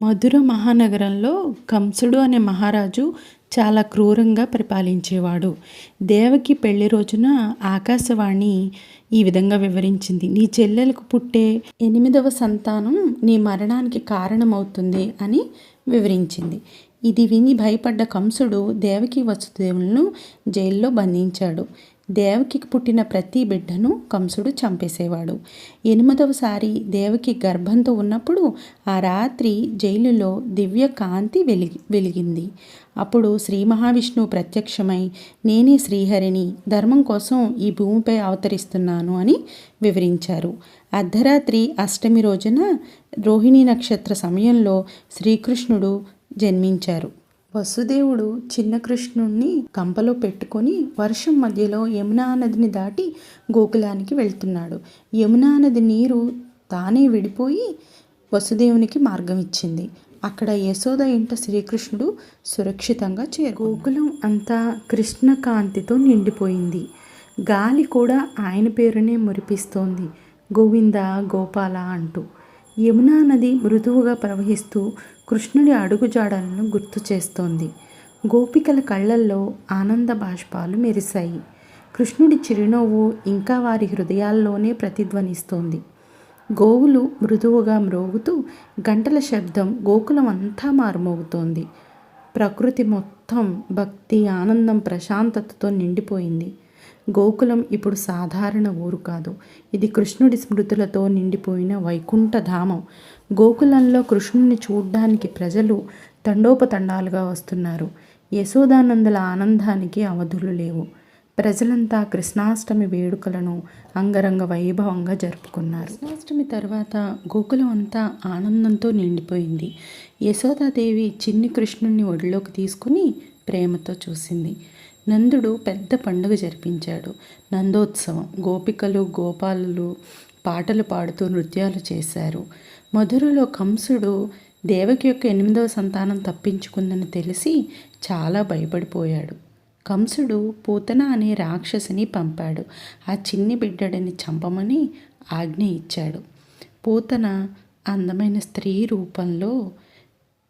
మధుర మహానగరంలో కంసుడు అనే మహారాజు చాలా క్రూరంగా పరిపాలించేవాడు. దేవకి పెళ్ళి రోజున ఆకాశవాణి ఈ విధంగా వివరించింది. నీ చెల్లెలకు పుట్టే ఎనిమిదవ సంతానం నీ మరణానికి కారణమవుతుంది అని వివరించింది. ఇది విని భయపడ్డ కంసుడు దేవకి వసుదేవులను జైల్లో బంధించాడు. దేవకికి పుట్టిన ప్రతి బిడ్డను కంసుడు చంపేసేవాడు. ఎనిమిదవసారి దేవకి గర్భంతో ఉన్నప్పుడు ఆ రాత్రి జైలులో దివ్య కాంతి వెలిగి వెలిగింది. అప్పుడు శ్రీ మహావిష్ణువు ప్రత్యక్షమై నేనే శ్రీహరిని ధర్మం కోసం ఈ భూమిపై అవతరిస్తున్నాను అని వివరించారు. అర్ధరాత్రి అష్టమి రోజున రోహిణి నక్షత్ర సమయంలో శ్రీకృష్ణుడు జన్మించారు. వసుదేవుడు చిన్న కృష్ణుణ్ణి కంపలో పెట్టుకొని వర్షం మధ్యలో యమునా నదిని దాటి గోకులానికి వెళ్తున్నాడు. యమునా నది నీరు తానే విడిపోయి వసుదేవునికి మార్గం ఇచ్చింది అక్కడ యశోద ఇంట శ్రీకృష్ణుడు సురక్షితంగా చేరు గోకులం అంతా కృష్ణ కాంతితో నిండిపోయింది. గాలి కూడా ఆయన పేరునే మురిపిస్తోంది. గోవింద గోపాల అంటూ యమునా నది మృదువుగా ప్రవహిస్తూ కృష్ణుడి అడుగుజాడలను గుర్తు చేస్తోంది. గోపికల కళ్ళల్లో ఆనంద బాష్పాలు మెరిశాయి. కృష్ణుడి చిరునవ్వు ఇంకా వారి హృదయాల్లోనే ప్రతిధ్వనిస్తోంది. గోవులు మృదువుగా మ్రోగుతూ గంటల శబ్దం గోకులం అంతా మారుమోగుతోంది. ప్రకృతి మొత్తం భక్తి ఆనందం ప్రశాంతతతో నిండిపోయింది. గోకులం ఇప్పుడు సాధారణ ఊరు కాదు. ఇది కృష్ణుడి స్మృతులతో నిండిపోయిన వైకుంఠధామం గోకులంలో కృష్ణుని చూడ్డానికి ప్రజలు తండోపతండాలుగా వస్తున్నారు. యశోదానందుల ఆనందానికి అవధులు లేవు. ప్రజలంతా కృష్ణాష్టమి వేడుకలను అంగరంగ వైభవంగా జరుపుకున్నారు. కృష్ణాష్టమి తర్వాత గోకులం అంతా ఆనందంతో నిండిపోయింది. యశోదాదేవి చిన్ని కృష్ణుని ఒడిలోకి తీసుకుని ప్రేమతో చూసింది. నందుడు పెద్ద పండుగ జరిపించాడు. నందోత్సవం గోపికలు గోపాలులు పాటలు పాడుతూ నృత్యాలు చేశారు. మధురలో కంసుడు దేవకి యొక్క ఎనిమిదవ సంతానం తప్పించుకుందని తెలిసి చాలా భయపడిపోయాడు. కంసుడు పూతన అనే రాక్షసిని పంపాడు. ఆ చిన్ని బిడ్డడిని చంపమని ఆజ్ఞ ఇచ్చాడు. పూతన అందమైన స్త్రీ రూపంలో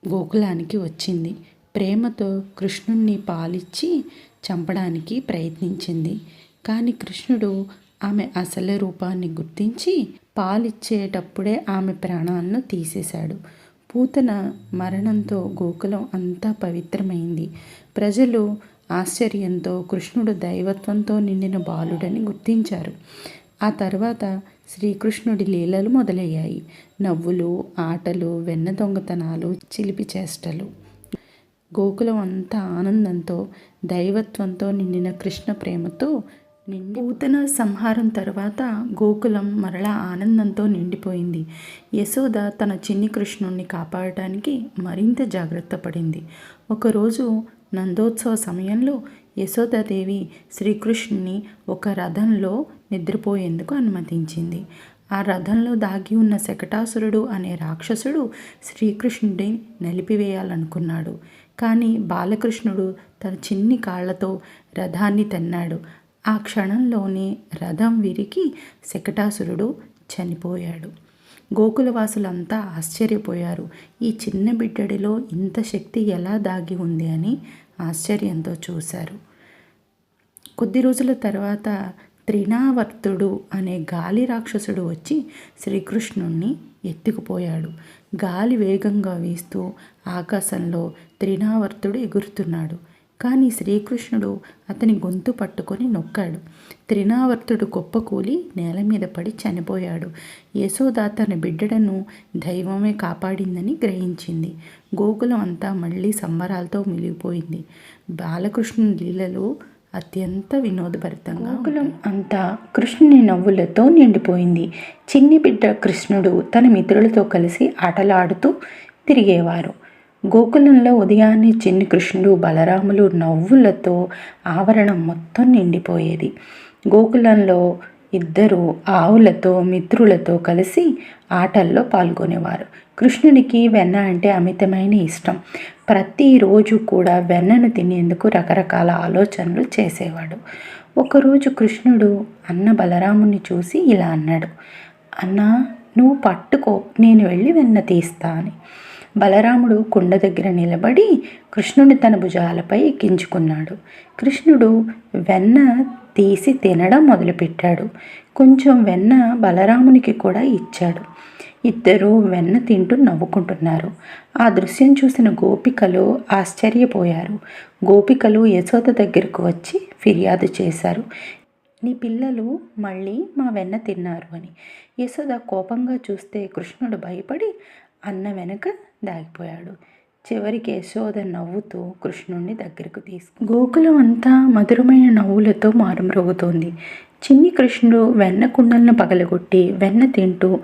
గోకులానికి వచ్చింది. ప్రేమతో కృష్ణుణ్ణి పాలిచ్చి చంపడానికి ప్రయత్నించింది. కానీ కృష్ణుడు ఆమె అసలు రూపాన్ని గుర్తించి పాలిచ్చేటప్పుడే ఆమె ప్రాణాలను తీసేశాడు. పూతన మరణంతో గోకులం అంతా పవిత్రమైంది. ప్రజలు ఆశ్చర్యంతో కృష్ణుడు దైవత్వంతో నిండిన బాలుడని గుర్తించారు. ఆ తర్వాత శ్రీకృష్ణుడి లీలలు మొదలయ్యాయి. నవ్వులు ఆటలు వెన్న దొంగతనాలు చిలిపి చేష్టలు. గోకులం అంతా ఆనందంతో దైవత్వంతో నిండిన కృష్ణ ప్రేమతో నిండి పూతన సంహారం తర్వాత గోకులం మరలా ఆనందంతో నిండిపోయింది. యశోద తన చిన్ని కృష్ణుణ్ణి కాపాడటానికి మరింత జాగ్రత్త పడింది. ఒకరోజు నందోత్సవ సమయంలో యశోదాదేవి శ్రీకృష్ణుని ఒక రథంలో నిద్రపోయేందుకు అనుమతించింది. ఆ రథంలో దాగి ఉన్న శకటాసురుడు అనే రాక్షసుడు శ్రీకృష్ణుడిని నలిపివేయాలనుకున్నాడు. కానీ బాలకృష్ణుడు తన చిన్ని కాళ్ళతో రథాన్ని తన్నాడు. ఆ క్షణంలోనే రథం విరికి శకటాసురుడు చనిపోయాడు. గోకులవాసులంతా ఆశ్చర్యపోయారు. ఈ చిన్న బిడ్డడిలో ఇంత శక్తి ఎలా దాగి ఉంది అని ఆశ్చర్యంతో చూశారు. కొద్ది రోజుల తర్వాత త్రినావర్తుడు అనే గాలి రాక్షసుడు వచ్చి శ్రీకృష్ణుణ్ణి ఎత్తుకుపోయాడు. గాలి వేగంగా వీస్తూ ఆకాశంలో త్రినావర్తుడు ఎగురుతున్నాడు. కానీ శ్రీకృష్ణుడు అతని గొంతు పట్టుకొని నొక్కాడు. త్రినావర్తుడు కూలి నేల మీద పడి చనిపోయాడు. యశోద తన బిడ్డడను దైవమే కాపాడిందని గ్రహించింది. గోకులం అంతా మళ్ళీ సంబరాలతో మిలిగిపోయింది బాలకృష్ణుని లీలలో అత్యంత వినోదభరితంగా గోకులం అంతా కృష్ణుని నవ్వులతో నిండిపోయింది. చిన్ని బిడ్డ కృష్ణుడు తన మిత్రులతో కలిసి ఆటలాడుతూ తిరిగేవారు. గోకులంలో ఉదయాన్నే చిన్ని కృష్ణుడు బలరాములు నవ్వులతో ఆవరణం మొత్తం నిండిపోయేది. గోకులంలో ఇద్దరు ఆవులతో మిత్రులతో కలిసి ఆటల్లో పాల్గొనేవారు. కృష్ణునికి వెన్న అంటే అమితమైన ఇష్టం. ప్రతిరోజు కూడా వెన్నను తినేందుకు రకరకాల ఆలోచనలు చేసేవాడు. ఒకరోజు కృష్ణుడు అన్న బలరాముని చూసి ఇలా అన్నాడు అన్నా నువ్వు పట్టుకో నేను వెళ్ళి వెన్న తీస్తా అని. బలరాముడు కుండ దగ్గర నిలబడి కృష్ణుడి తన భుజాలపై ఎక్కించుకున్నాడు. కృష్ణుడు వెన్న తీసి తినడం మొదలుపెట్టాడు. కొంచెం వెన్న బలరామునికి కూడా ఇచ్చాడు. ఇద్దరూ వెన్న తింటూ నవ్వుకుంటున్నారు. ఆ దృశ్యం చూసిన గోపికలు ఆశ్చర్యపోయారు. గోపికలు యశోద దగ్గరకు వచ్చి ఫిర్యాదు చేశారు. నీ పిల్లలు మళ్ళీ మా వెన్న తిన్నారు అని. యశోద కోపంగా చూస్తే కృష్ణుడు భయపడి అన్న వెనక దాగిపోయాడు. చివరికి యశోద నవ్వుతూ కృష్ణుణ్ణి దగ్గరకు తీసుకు గోకులం అంతా మధురమైన నవ్వులతో మారుమ్రోగుతోంది. చిన్ని కృష్ణుడు వెన్న కుండలను పగలగొట్టి వెన్న తింటూ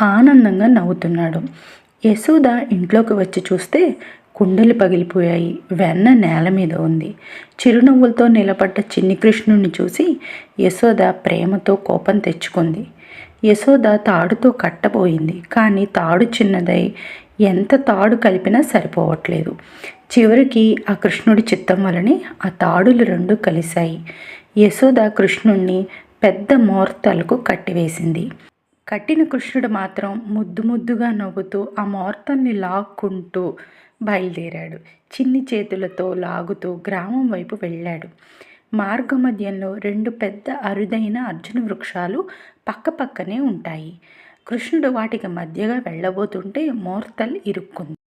ఆనందంగా నవ్వుతున్నాడు. యశోద ఇంట్లోకి వచ్చి చూస్తే కుండలు పగిలిపోయాయి. వెన్న నేల మీద ఉంది. చిరునవ్వులతో నిలబడ్డ చిన్ని కృష్ణుడిని చూసి యశోద ప్రేమతో కోపం తెచ్చుకుంది. యశోద తాడుతో కట్టబోయింది. కానీ తాడు చిన్నదై ఎంత తాడు కలిపినా సరిపోవట్లేదు. చివరికి ఆ కృష్ణుడి చిత్తం వలనే ఆ తాడులు రెండు కలిశాయి. యశోద కృష్ణుణ్ణి పెద్ద మోర్తలకు కట్టివేసింది. కట్టిన కృష్ణుడు మాత్రం ముద్దు ముద్దుగా నవ్వుతూ ఆ మోర్తల్ని లాక్కుంటూ బయలుదేరాడు. చిన్ని చేతులతో లాగుతూ గ్రామం వైపు వెళ్ళాడు. మార్గమధ్యంలో రెండు పెద్ద అరుదైన అర్జున వృక్షాలు పక్కపక్కనే ఉంటాయి. కృష్ణుడు వాటికి మధ్యగా వెళ్ళబోతుంటే మోర్తల్ ఇరుక్కుంది.